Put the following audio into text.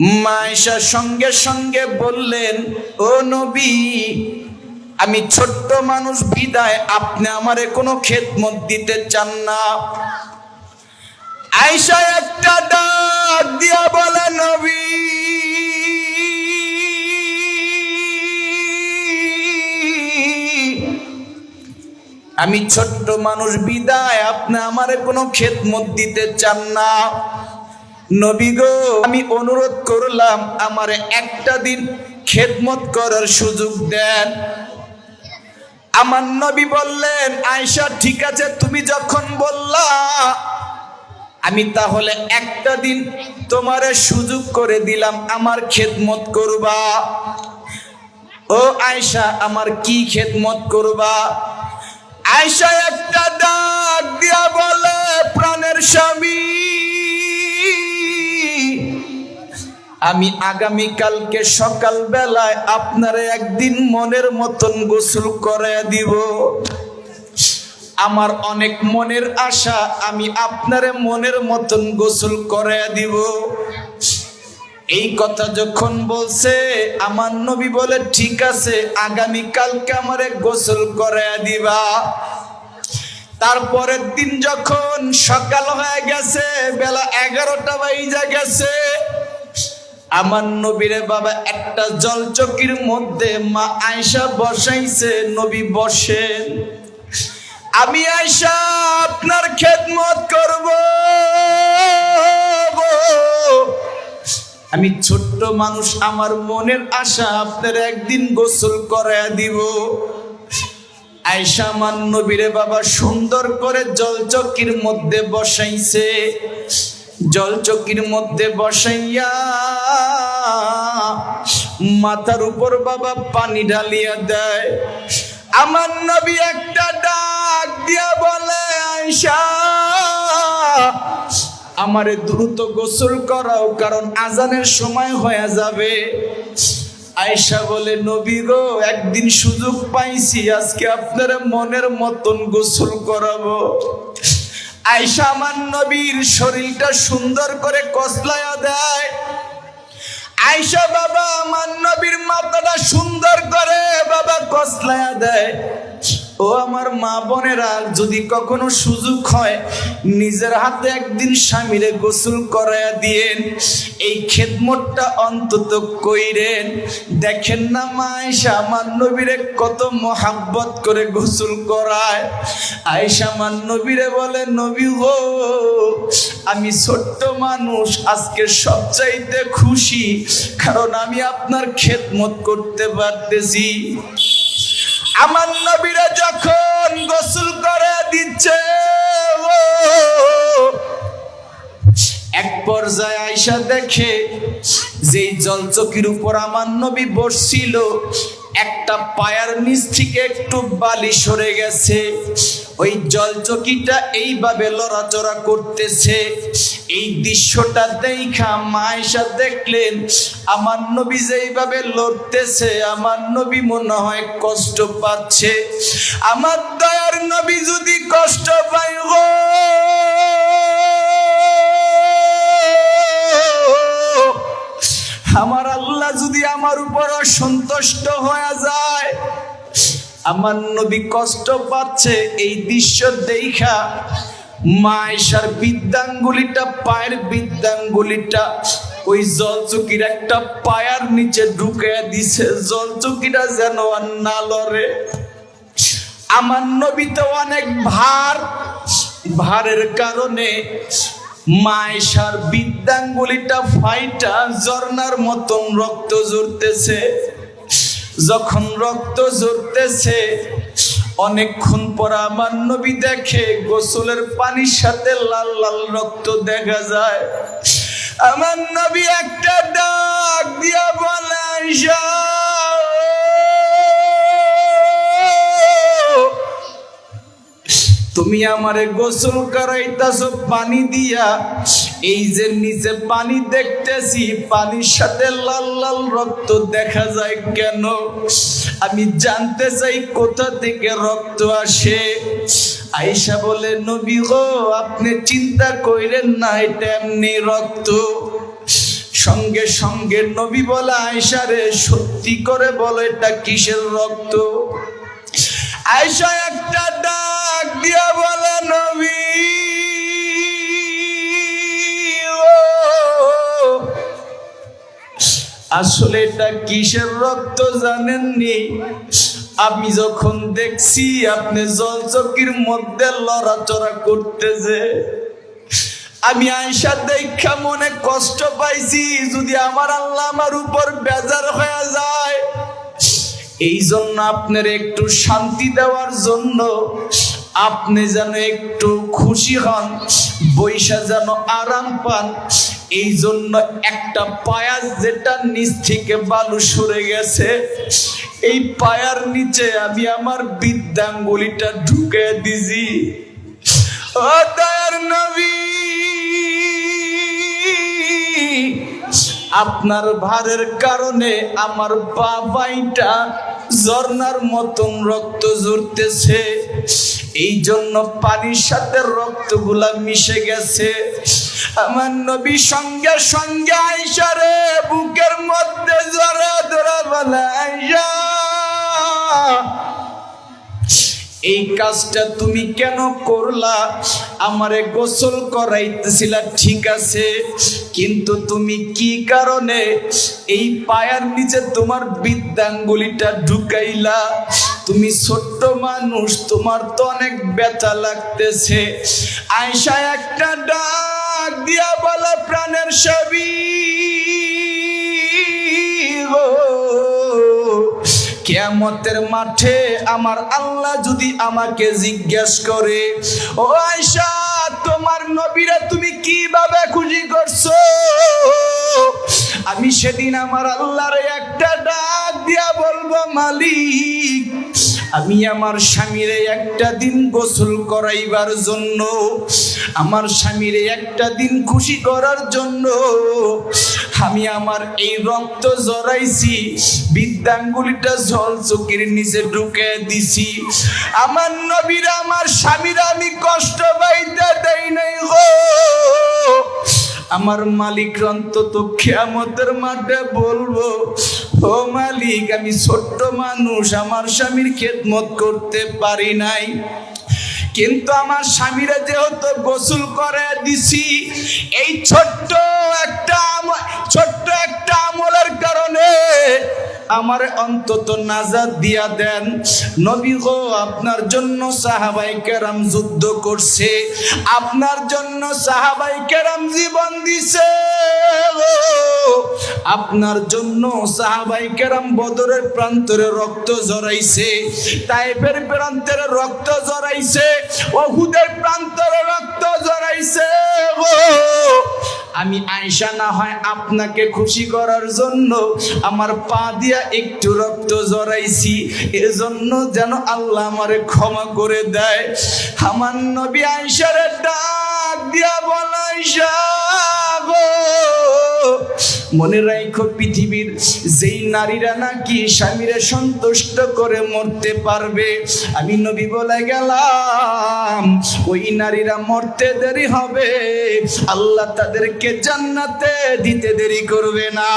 মায়েশা সঙ্গে সঙ্গে বললেন, ও নবী, আমি ছোট্ট মানুষ, বিদায়, আপনি আমারে কোনো খেদমত দিতে চান না। আয়সা একটা ডাক দিয়া বলে, নবী, আমি ছোট্ট মানুষ, বিদায়, আপনি আমারে কোনো খেদমত দিতে চান না। নবী গো, আমি অনুরোধ করলাম, আমারে একটা দিন খেদমত করার সুযোগ দেন। আমার নবী বললেন আয়সা ঠিক আছে, তুমি যখন বললা, আমি তাহলে একটা দিন তোমারে সুযোগ করে দিলাম, আমার খেদমত করবা। ও আয়সা আমার কি খেদমত করবা? আয়সা একটা ডাক দিয়া বলে, প্রাণের স্বামী আমি আগামী কালকে সকাল বেলায় আপনারে একদিন মনের মতন গোসল করে দিব। আমার অনেক মনের আশা, আমি আপনারে মনের মতন গোসল করে দিব। এই কথা যখন বলছে, আমার নবী বলে, ঠিক আছে আগামী কালকে আমারে গোসল করে দিবা। তারপরের দিন যখন সকাল হয়ে গেছে, বেলা এগারোটা বাইজা গেছে আমার নবীরে বাবা একটা জলচকির মধ্যে মা আয়সা বসাইছে, নবী বসেন। আমি আয়সা আপনার খেদমত করব। আমি ছোট্ট মানুষ, আমার মনের আশা আপনার একদিন গোসল করে দিব। আয়সা আমার নবীরে বাবা সুন্দর করে জলচকির মধ্যে বসাইছে। জলচকির মধ্যে বসাইয়া, মাথার উপর বাবা পানি ঢালিয়া দেয়। আমার নবী একটা ডাক দিয়া বলে আয়সা আমারে দ্রুত গোসল করাও, কারণ আজানের সময় হয়ে যাবে। আয়সা বলে, নবী গো, একদিন সুযোগ পাইছি, আজকে আপনার মনের মতন গোসল করাবো। আয়সা আমার নবীর শরীরটা সুন্দর করে কসলায়া দেয়। আয়সা বাবা আমার নবীর মাথাটা সুন্দর করে বাবা কসলায়া দেয়। ও আমার মা বোনেরা, যদি কখনো সুযোগ হয়, নিজের হাতে একদিন স্বামীরে গোসল করাইয়া দিয়েন। এই খেদমতটা অন্তত কইরেন। দেখেন না মা আয়সা আমার নবীরে কত মহাব্বত করে গোসল করায়। আয়সা আমার নবীরে বলে, নবী গো, আমি ছোট্ট মানুষ, আজকে সবচাইতে খুশি, কারণ আমি আপনার খেদমত করতে পারতেছি। আমার নবীরা যখন গোসল করে দিচ্ছে এক পর্যায়ে আয়সা দেখে যে জলচকির উপর আমার নবী বসছিল একটা পায়ার নিচ থেকে একটু বালি সরে গেছে। ওই জলচকিটা এইভাবে লড়াচড়া করতেছে। এই দৃশ্যটা দেখা মায়েশা দেখলেন, আমার নবী যেইভাবে লড়তেছে, আমার নবী মনে হয় কষ্ট পাচ্ছে। আমার দয়ার নবী যদি কষ্ট পাই গো। আমার আল্লাহ যদি আমার উপর অসন্তুষ্ট হয়ে যায়, আমার নবী কষ্ট পাচ্ছে এই দৃশ্য দেখা। মায়েশার বিদ্যাঙ্গুলিটা পায়ের বিদ্যাঙ্গুলিটা ওই জলচকির একটা পায়ার নিচে ঢুকে দিছে। জলচকিটা যেন আর না লড়ে। আমার নবী তো অনেক ভার। ভারের কারণে মায়েশার বিদ্যাঙ্গুলিটা ফাইটা ঝর্ণার মতন রক্ত জড়তেছে যখন রক্ত ঝরতেছে, অনেকক্ষণ পর আমার নবী দেখে গোসলের পানির সাথে লাল লাল রক্ত দেখা যায়। আমার নবী একটা ডাক দিয়া বলে তুমি আমারে গোসল করাইতাছো পানি দিয়া। এই যে নিচে পানি দেখতেছি, পানির সাথে লাল লাল রক্ত দেখা যায় কেন? আমি জানতে চাই কোথা থেকে রক্ত আসে। আইসা বলে, নবী গো, আপনি চিন্তা কইরেন না, এটা এমনি রক্ত। সঙ্গে সঙ্গে নবী বলে আয়সারে সত্যি করে বলো, এটা কিসের রক্ত? আয়সা একটা ডাক দিয়া বলে নবী আসলে এটা কিসের রক্ত জানেননি? আমি যখন দেখছি আপনি জলচকির মধ্যে লড়াচড়া করতেছে, আমি আয়সা দেখা মনে কষ্ট পাইছি যদি আমার আল্লাহ আমার উপর বেজার হয়ে যায়। এই জন্য আপনার একটু শান্তি দেওয়ার জন্য আপনি যেন একটু খুশি হন, বৈশা যেন আরাম পান এই জন্য একটা পায়াস যেটা নিচ থেকে বালু সরে গেছে, এই পায়ার নিচে আমি আমার বিদ্যাঙ্গুলিটা ঢুকে দিছি। আপনার ভারের কারণে আমার বাবাইটা ঝর্ণার মতন রক্ত জুড়তেছে এই জন্য পানির সাথে রক্তগুলা মিশে গেছে। আমার নবী সঙ্গে সঙ্গে আইসারে বুকের মধ্যে জড়া ধরা বলে আইসা এই কাজটা তুমি কেন করলা? আমারে গোসল করাইতেছিলা, ঠিক আছে, কিন্তু তুমি কি কারণে এই পায়ার নিচে তোমার বিদ্যাঙ্গুলিটা ঢুকাইলা? তুমি ছোট্ট মানুষ, তোমার তো অনেক ব্যথা লাগতেছে। আয়সা একটা ডাক দিয়া বলা, প্রাণের গো। কেয়ামতের মাঠে আমার আল্লাহ যদি আমাকে জিজ্ঞেস করে, ও আয়সা তোমার নবীরা তুমি কীভাবে খুশি করছ? আমি সেদিন আমার আল্লাহর একটা ডাক দিয়া বলব, মালিক, আমি আমার স্বামীরে একটা দিন গোসল করাইবার জন্য, আমার স্বামীরে একটা দিন খুশি করার জন্য, আমি আমার এই রক্ত জড়াইছি বিদ্যাঙ্গুলিটা জল চকির নিচে ঢুকে দিছি। আমার নবীরা, আমার স্বামীরা আমি কষ্ট পাইতে দেই নাই গো। আমার মালিক অন্তত খেয়ামতের মাঠে বলব, ও মালিক, আমি ছোট্ট মানুষ, আমার স্বামীর খেদমত করতে পারি নাই। কিন্তু আমার স্বামীরা যেহেতু গোসল করে দিছি, এই ছোট্ট আমার অন্তত নাজাদ দিয়া দেন। নবী গো, আপনার জন্য সাহাবাই কেরাম যুদ্ধ করছে। আপনার জন্য সাহাবাই কেরাম জীবন দিছে আপনার জন্য সাহাবাই কেরাম বদরের প্রান্তরে রক্ত জড়াইছে তাইফের প্রান্তরে রক্ত জড়াইছে ওহুদের প্রান্তরে রক্ত জড়াইছে আমি আয়সা না হয় আপনাকে খুশি করার জন্য আমার পা দিয়া একটু রক্ত জড়াইছি। এজন্য যেন আল্লাহ আমারে ক্ষমা করে দেয়। আমার নবী আয়সারে ডাক দিয়া বলাইসা গো মনে রাখো পৃথিবীর যেই নারীরা নাকি স্বামীরা সন্তুষ্ট করে মরতে পারবে। আমি নবী বলে গেলাম, ওই নারীরা মরতে দেরি হবে। আল্লাহ তাদেরকে জান্নাতে দিতে দেরি করবে না।